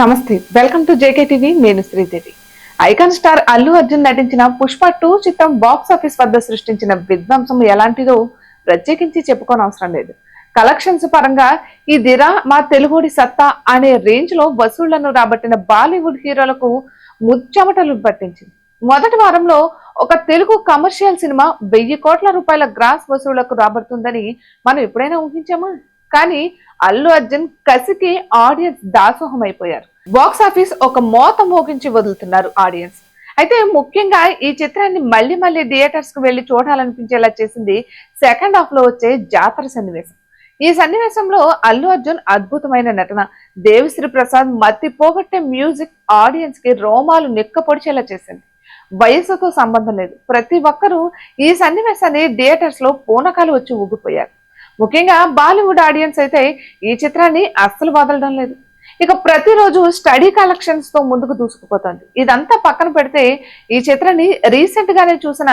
నమస్తే welcome to JK TV నేను Sridevi. Icon star Allu Arjun నటించిన పుష్ప టూ చిత్రం బాక్స్ ఆఫీస్ వద్ద సృష్టించిన విధ్వంసం ఎలాంటిదో ప్రత్యేకించి చెప్పుకోనవసరం లేదు. కలెక్షన్స్ పరంగా ఈ దిరా మా తెలుగుడి సత్తా అనే రేంజ్లో వసూళ్ళను రాబట్టిన బాలీవుడ్ హీరోలకు ముచ్చమటలు పట్టించింది. మొదటి వారంలో ఒక తెలుగు కమర్షియల్ సినిమా వెయ్యి కోట్ల రూపాయల గ్రాస్ వసూళ్ళకు రాబడుతుందని మనం ఎప్పుడైనా ఊహించామా? కానీ అల్లు అర్జున్ కసికి ఆడియన్స్ దాసోహం అయిపోయారు బాక్స్ ఆఫీస్ ఒక మోత మోగించి వదులుతున్నారు ఆడియన్స్. అయితే ముఖ్యంగా ఈ చిత్రాన్ని మళ్ళీ మళ్ళీ థియేటర్స్కు వెళ్ళి చూడాలనిపించేలా చేసింది సెకండ్ హాఫ్లో వచ్చే జాతర సన్నివేశం. ఈ సన్నివేశంలో అల్లు అర్జున్ అద్భుతమైన నటన. దేవిశ్రీ ప్రసాద్ మత్తి పోగొట్టే మ్యూజిక్ ఆడియన్స్కి రోమాలు నిక్కపొడిచేలా చేసింది. వయసుతో సంబంధం లేదు. ప్రతి ఒక్కరూ ఈ సన్నివేశాన్ని థియేటర్స్లో పూనకాలు వచ్చి ఊగిపోయారు. ముఖ్యంగా బాలీవుడ్ ఆడియన్స్ అయితే ఈ చిత్రాన్ని అస్సలు వదలడం లేదు. ఇక ప్రతిరోజు స్టడీ కలెక్షన్స్తో ముందుకు దూసుకుపోతుంది. ఇదంతా పక్కన పెడితే ఈ చిత్రాన్ని రీసెంట్ గానే చూసిన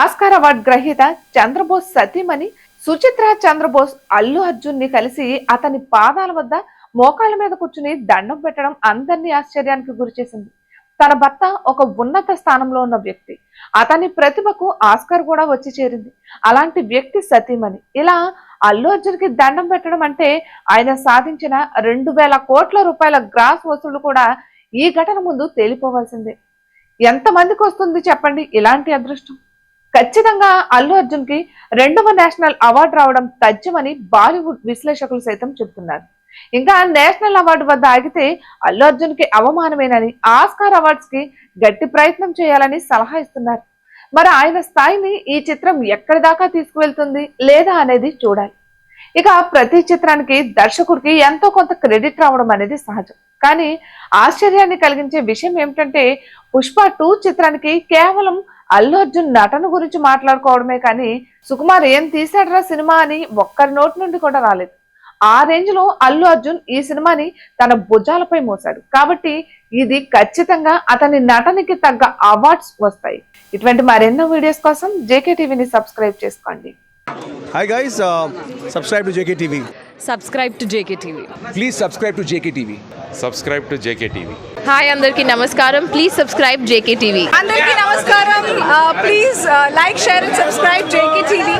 ఆస్కార్ అవార్డు గ్రహీత చంద్రబోస్ సతీమణి సుచిత్ర చంద్రబోస్ అల్లు అర్జున్ని కలిసి అతని పాదాల వద్ద మోకాళ్ళ మీద కూర్చుని దండం పెట్టడం అందరినీ ఆశ్చర్యానికి గురిచేసింది తన భర్త ఒక ఉన్నత స్థానంలో ఉన్న వ్యక్తి. అతని ప్రతిభకు ఆస్కార్ కూడా వచ్చి చేరింది. అలాంటి వ్యక్తి సతీమణి ఇలా అల్లు అర్జున్కి దండం పెట్టడం అంటే ఆయన సాధించిన రెండు వేల కోట్ల రూపాయల గ్రాస్ వసూళ్ళు కూడా ఈ ఘటన ముందు తేలిపోవాల్సిందే. ఎంతమందికి వస్తుంది చెప్పండి? ఇలాంటి అదృష్టం. ఖచ్చితంగా అల్లు అర్జున్కి రెండవ నేషనల్ అవార్డు రావడం తథ్యమని బాలీవుడ్ విశ్లేషకులు సైతం చెబుతున్నారు. ఇంకా నేషనల్ అవార్డు వద్ద ఆగితే అల్లు అర్జున్కి అవమానమేనని ఆస్కార్ అవార్డ్స్కి గట్టి ప్రయత్నం చేయాలని సలహా ఇస్తున్నారు. మరి ఆయన స్థాయిని ఈ చిత్రం ఎక్కడి దాకా తీసుకువెళ్తుంది లేదా అనేది చూడాలి. ఇక ప్రతి చిత్రానికి దర్శకుడికి ఎంతో కొంత క్రెడిట్ రావడం అనేది సహజం. కానీ ఆశ్చర్యాన్ని కలిగించే విషయం ఏమిటంటే పుష్ప టూ చిత్రానికి కేవలం అల్లు అర్జున్ నటన గురించి మాట్లాడుకోవడమే కానీ సుకుమార్ ఏం తీసాడరా సినిమా అని ఒక్కరి నోటి నుండి కూడా రాలేదు. ఆ రేంజ్లో అల్లు అర్జున్ ఈ సినిమాని తన భుజాలపై మోసాడు కాబట్టి ఇది ఖచ్చితంగా అతని నటనకి తగ్గ అవార్డ్స్ వస్తాయి. ఇటువంటి మరెన్నో వీడియోస్ కోసం జేకే టీవీని సబ్స్క్రైబ్ చేసుకోండి. Hi guys, uh, subscribe to JKTV. Subscribe to JK TV Please subscribe to JKTV. Subscribe to JK TV hi అందరికీ నమస్కారం. ప్లీజ్ సబ్స్క్రైబ్ జేకే టీవీ అందరికీ నమస్కారం. Please like share and subscribe JK TV